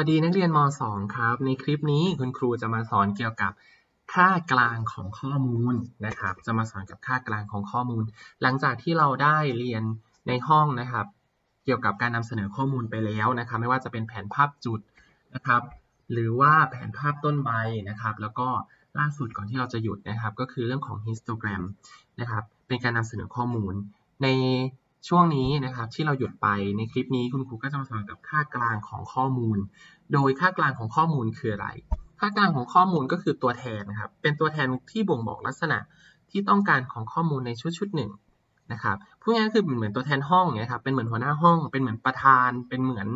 วัสดีนักเรียนม .2 ครับ ในคลิปนี้คุณครูจะมาสอนเกี่ยวกับค่ากลางของข้อมูลนะครับ จะมาสอนกับค่ากลางของข้อมูล หลังจากที่เราได้เรียนในห้องนะครับ เกี่ยวกับการนำเสนอข้อมูลไปแล้วนะครับ ไม่ว่าจะเป็นแผนภาพจุดนะครับ หรือว่าแผนภาพต้นใบนะครับ แล้วก็ล่าสุดก่อนที่เราจะหยุดนะครับ ก็คือเรื่องของ histogram นะครับ เป็นการนำเสนอข้อมูล ใน ช่วงนี้นะครับที่เราหยุดไปในคลิปนี้คุณครูก็จะมาสอนกับค่ากลางของข้อมูล โดยค่ากลางของข้อมูลคืออะไร ค่ากลางของข้อมูลก็คือตัวแทนนะครับ เป็นตัวแทนที่บ่งบอกลักษณะที่ต้องการของข้อมูลในชุดชุดหนึ่งนะครับพูดง่ายๆคือเหมือนตัวแทนห้องเงี้ยครับเป็นเหมือนหัวหน้าห้อง เป็นเหมือนประธาน เป็นเหมือน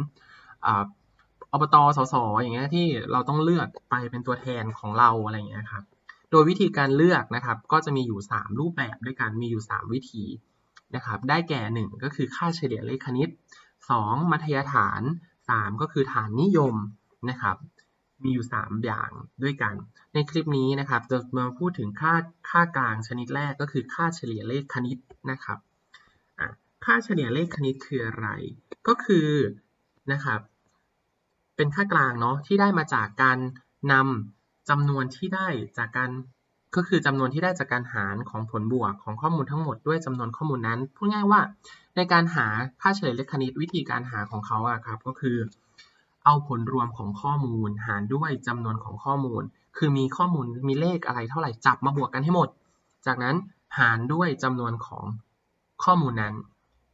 อบตสสอย่างเงี้ยที่เราต้องเลือกไปเป็นตัวแทนของเราอะไรอย่างเงี้ยครับ โดยวิธีการเลือกนะครับ ก็จะมีอยู่ 3 รูปแบบด้วยกันมีอยู่ 3 วิธี นะครับ ได้แก่ 1 ก็คือค่าเฉลี่ยเลขคณิต 2 มัธยฐาน 3 ก็คือฐานนิยมนะครับ มีอยู่ 3 อย่างด้วยกัน ในคลิปนี้นะครับจะมาพูดถึงค่าค่ากลางชนิดแรกก็คือค่าเฉลี่ยเลขคณิตนะครับค่าเฉลี่ยเลขคณิตคืออะไร ก็คือนะครับ เป็นค่ากลางเนาะที่ได้มาจากการนำจำนวนที่ได้จากการ ก็คือจำนวนที่ได้จากการหารของผลบวกของข้อมูลทั้งหมดด้วยจำนวนข้อมูลนั้น พูดง่ายว่าในการหาค่าเฉลี่ยเลขคณิตวิธีการหาของเขาอะครับก็คือ เอาผลรวมของข้อมูลหารด้วยจำนวนของข้อมูล คือมีข้อมูลมีเลขอะไรเท่าไหร่จับมาบวกกันให้หมด จากนั้นหารด้วยจำนวนของข้อมูลนั้น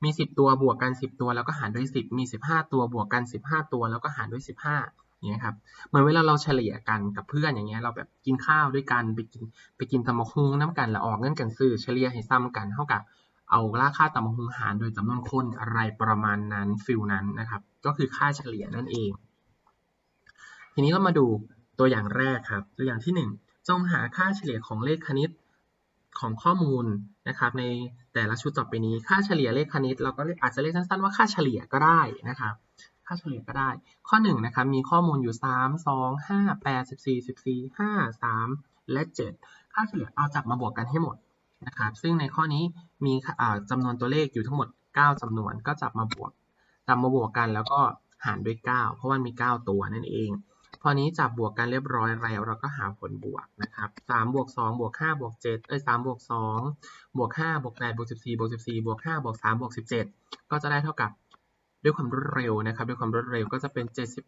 มี 10 ตัวบวกกัน 10 ตัวแล้วก็หารด้วย 10 มี 15 ตัวบวกกัน 15 ตัวแล้วก็หารด้วย 15อย่า เงี้ยครับเหมือนเวลาเราเฉลี่ยกันกับเพื่อนอย่างเงี้ยเราแบบกินข้าวด้วยกันไปกินไปกินตำมะฮุงน้ำกันแล้วออกเงินกันซื้อเฉลี่ยให้ซ้ำกันเท่ากับเอาราคาตำมะฮุงหารโดยจำนวนคนอะไรประมาณนั้นฟิลนั้นนะครับ ก็คือค่าเฉลี่ยนั่นเอง ทีนี้เรามาดูตัวอย่างแรกครับ ตัวอย่างที่ 1 จงหาค่าเฉลี่ยของเลขคณิตของข้อมูลนะครับ ในแต่ละชุดต่อไปนี้ค่าเฉลี่ยเลขคณิต เราก็อาจจะเรียกสั้นๆว่าค่าเฉลี่ยก็ได้นะครับ ค่าเฉลี่ยก็ได้ ข้อ1นะครับมีข้อมูลอยู่ 3 2 5 8 14 14 5 3 และ 7 ค่าเฉลี่ยเอาจับมาบวกกันให้หมดนะครับซึ่งในข้อนี้มีจำนวนตัวเลขอยู่ทั้งหมด 9จำนวนก็จับมาบวกจับมาบวกกันแล้วก็หารด้วย 9 เพราะว่ามี 9 ตัวนั่นเอง พอนี้จับบวกกันเรียบร้อยแล้วเราก็หาผลบวกนะครับ3บวก2บวก5บวก7เอ้ย3บวก2บวก5บวก8บวก14บวก14บวก5บวก3บวก17 ก็จะได้เท่ากับ ด้วยความรวดเร็วนะครับ ด้วยความรวดเร็วก็จะเป็น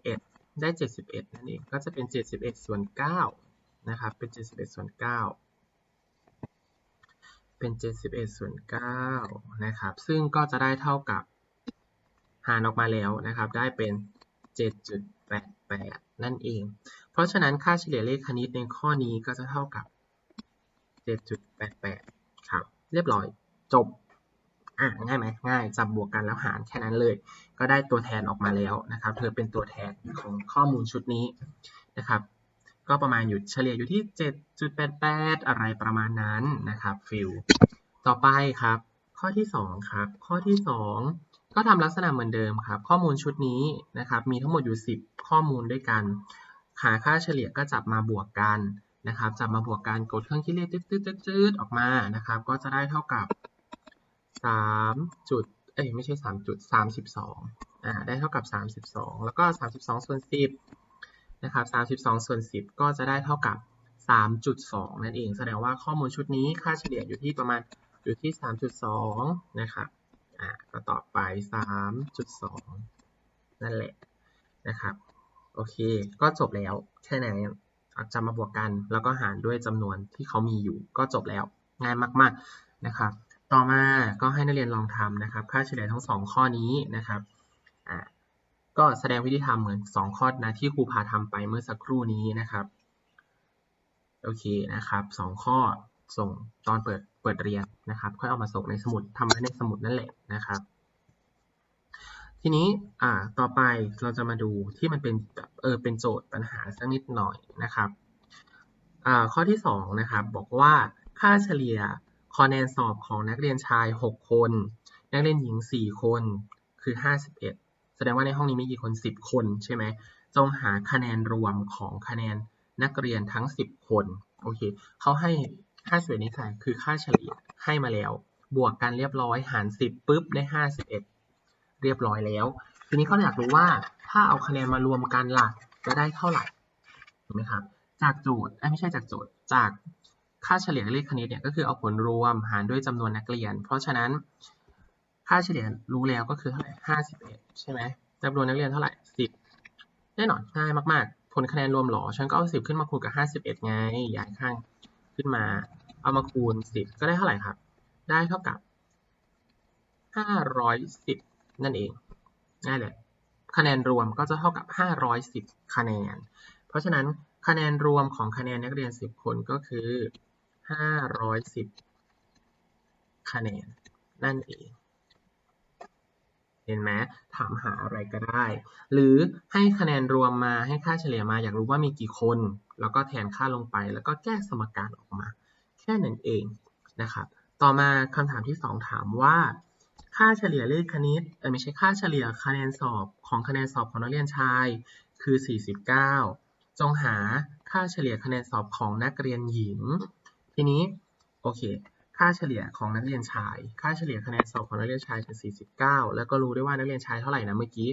71 ได้ 71 นั่นเอง ก็จะเป็น 71 ส่วน 9 นะครับ เป็น 71 ส่วน 9 เป็น 71 ส่วน 9 นะครับ ซึ่งก็จะได้เท่ากับหารออกมาแล้วนะครับ ได้เป็น 7.88 นั่นเอง เพราะฉะนั้นค่าเฉลี่ยเลขคณิตในข้อนี้ก็จะเท่ากับ 7.88 ครับ เรียบร้อย จบ อะง่ายไหมง่ายจับบวกกันแล้วหารแค่นั้นเลย ก็ได้ตัวแทนออกมาแล้วนะครับ เธอเป็นตัวแทนของข้อมูลชุดนี้นะครับ ก็ประมาณอยู่เฉลี่ยอยู่ที่ 7.88 อะไรประมาณนั้นนะครับฟิลต่อไปครับ ข้อที่ 2 ครับ ข้อที่ 2 ก็ทำลักษณะเหมือนเดิมครับ ข้อมูลชุดนี้นะครับ มีทั้งหมดอยู่ 10 ข้อมูลด้วยกันหาค่าเฉลี่ยก็จับมาบวกกันนะครับจับมาบวกกันกดเครื่องคิดเลขจืดๆออกมานะครับ ก็จะได้เท่ากับ สามจุดเอ้ยไม่ใช่สามจุดสามสิบสองอ่าได้เท่ากับสามสิบสองแล้วก็สามสิบสองส่วนสิบนะครับสามสิบสองส่วนสิบก็จะได้เท่ากับสามจุดสองนั่นเอง แสดงว่าข้อมูลชุดนี้ค่าเฉลี่ยอยู่ที่ประมาณอยู่ที่สามจุดสองนะครับอ่าก็ต่อไปสามจุดสองนั่นแหละนะครับโอเค ก็จบแล้วแค่ไหนจำมาบวกกัน แล้วก็หารด้วยจำนวนที่เขามีอยู่ ก็จบแล้วง่ายมาก ๆ นะครับ ต่อมาก็ให้นักเรียนลองทำนะครับ ค่าเฉลี่ยทั้งสองข้อนี้นะครับก็แสดงวิธีทำเหมือนสองข้อนะที่ครูพาทำไปเมื่อสักครู่นี้นะครับ โอเคนะครับสองข้อส่งตอนเปิดเปิดเรียนนะครับ ค่อยเอามาส่งในสมุดทำไว้ในสมุดนั่นแหละนะครับ ทีนี้อ่าต่อไปเราจะมาดูที่มันเป็นเออเป็นโจทย์ปัญหาสักนิดหน่อยนะครับอ่าข้อที่สองนะครับบอกว่าค่าเฉลี่ย คะแนนสอบของนักเรียนชาย 6 คน นักเรียนหญิง 4 คน คือ 51 แสดงว่าในห้องนี้มีกี่คน 10 คนใช่ไหม จงหาคะแนนรวมของคะแนนนักเรียนทั้ง 10 คน โอเค เขาให้ค่าเฉลี่ยนี้ค่ะคือค่าเฉลี่ยให้มาแล้ว บวกกันเรียบร้อยหาร 10ปุ๊บได้ 51 เรียบร้อยแล้ว ทีนี้เขาอยากรู้ว่าถ้าเอาคะแนนมารวมกันล่ะจะได้เท่าไหร่ ถูกไหมครับ จากโจทย์ไม่ใช่จากโจทย์ จาก ค่าเฉลี่ยเลขคณิตเนี่ยก็คือเอาผลรวมหารด้วยจำนวนนักเรียน เพราะฉะนั้นค่าเฉลี่ยรู้แล้วก็คือเท่าไหร่ห้าสิบเอ็ดใช่ไหมจำนวนนักเรียนเท่าไหร่สิบแน่นอนง่ายมากๆ ผลคะแนนรวมหรอ ฉันก็เอาสิบขึ้นมาคูณกับห้าสิบเอ็ดไงย้ายข้างขึ้นมา เอามาคูณสิบก็ได้เท่าไหร่ครับ ได้เท่ากับห้าร้อยสิบนั่นเองง่ายเลยคะแนนรวมก็จะเท่ากับห้าร้อยสิบคะแนน เพราะฉะนั้นคะแนนรวมของคะแนนนักเรียนสิบคนก็คือ ห้าร้อยสิบคะแนน นั่นเอง เห็นไหมถามหาอะไรก็ได้ หรือให้คะแนนรวมมาให้ค่าเฉลี่ยมา อยากรู้ว่ามีกี่คน แล้วก็แทนค่าลงไป แล้วก็แก้สมการออกมา แค่นั้นเองนะครับ ต่อมาคำถามที่ 2 ถามว่า ค่าเฉลี่ยเลขคณิตเออไม่ใช่ค่าเฉลี่ยคะแนนสอบของคะแนนสอบของนักเรียนชายคือ 49 จงหาค่าเฉลี่ยคะแนนสอบของนักเรียนหญิง ทีนี้โอเค ค่าเฉลี่ยของนักเรียนชาย ค่าเฉลี่ยคะแนนสอบของนักเรียนชายคือ49 แล้วก็รู้ได้วยว่านักเรียนชายเท่าไหร่นะเมื่อกี้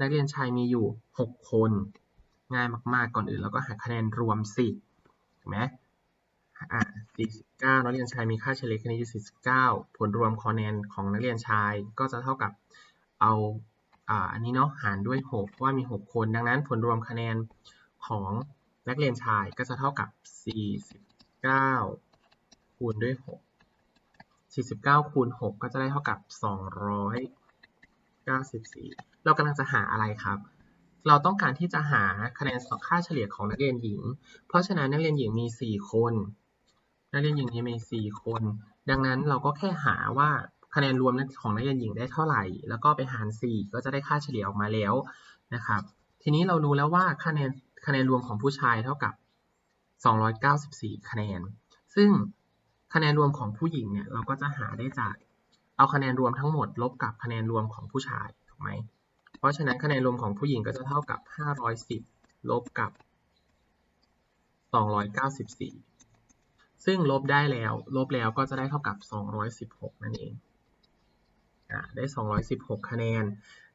นักเรียนชายมีอยู่ 6 คน ง่ายมากๆ ก่อนอื่นเราก็หาคะแนนรวมสิถูกไหมอะ49 นักเรียนชายมีค่าเฉลี่ยคะแนนอยู่ 49 ผลรวมคะแนนของนักเรียนชายก็จะเท่ากับเอาอ่าอันนี้เนาะหารด้วย 6 เพราะว่ามี 6 คน ดังนั้นผลรวมคะแนนของนักเรียนชายก็จะเท่ากับ 49คูณด้วย6 49คูณ6ก็จะได้เท่ากับ294เรากำลังจะหาอะไรครับ เราต้องการที่จะหาคะแนนค่าเฉลี่ยของนักเรียนหญิง เพราะฉะนั้นนักเรียนหญิงมี4คน นักเรียนหญิงมี4คน ดังนั้นเราก็แค่หาว่าคะแนนรวมของนักเรียนหญิงได้เท่าไหร่ แล้วก็ไปหาร 4 ก็จะได้ค่าเฉลี่ยออกมาแล้วนะครับ ทีนี้เรารู้แล้วว่าคะแนนคะแนนรวมของผู้ชายเท่ากับ 294 คะแนน ซึ่งคะแนนรวมของผู้หญิงเนี่ย เราก็จะหาได้จากเอาคะแนนรวมทั้งหมดลบกับคะแนนรวมของผู้ชาย ถูกไหม เพราะฉะนั้นคะแนนรวมของผู้หญิงก็จะเท่ากับ 510 ลบกับ 294 ซึ่งลบได้แล้ว ลบแล้วก็จะได้เท่ากับ 216 นั่นเองอได้ 216 คะแนน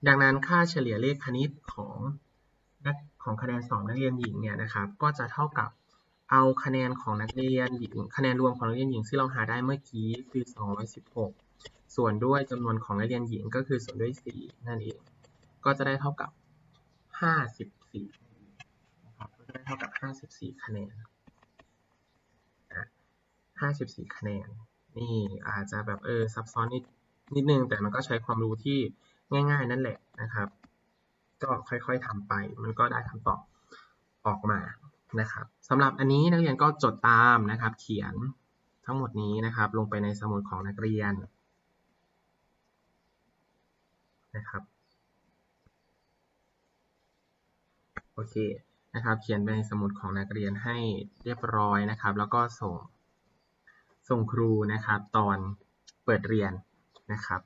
ดังนั้นค่าเฉลี่ยเลขคณิตของของคะแนนสอบนักเรียนหญิงเนี่ยนะครับ ก็จะเท่ากับ เอาคะแนนของนักเรียนหญิงคะแนนรวมของนักเรียนหญิงที่เราหาได้เมื่อกี้คือ 216 ส่วนด้วยจำนวนของนักเรียนหญิงก็คือส่วนด้วย 4 นั่นเอง ก็จะได้เท่ากับ 54นะครับก็จะได้เท่ากับ 54 คะแนน54 คะแนน นี่อาจจะแบบเออซับซ้อนนิดนิดนึง แต่มันก็ใช้ความรู้ที่ง่าย ๆ นั่นแหละนะครับ ก็ค่อยๆทำไป มันก็ได้คำตอบออกมา นะครับสำหรับอันนี้นักเรียนก็จดตามนะครับ เขียนทั้งหมดนี้นะครับ ลงไปในสมุดของนักเรียนนะครับโอเคนะครับ เขียนไปในสมุดของนักเรียนให้เรียบร้อยนะครับ แล้วก็ส่งส่งครูนะครับ ตอนเปิดเรียนนะครับ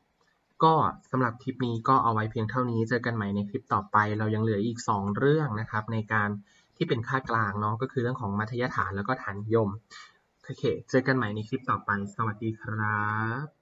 ก็สำหรับคลิปนี้ก็เอาไว้เพียงเท่านี้เจอกันใหม่ในคลิปต่อไป เรายังเหลืออีก 2 เรื่องนะครับ ในการ ที่เป็นค่ากลางเนาะก็คือเรื่องของมัธยฐานแล้วก็ฐานนิยมโอเคเจอกันใหม่ในคลิปต่อไป สวัสดีครับ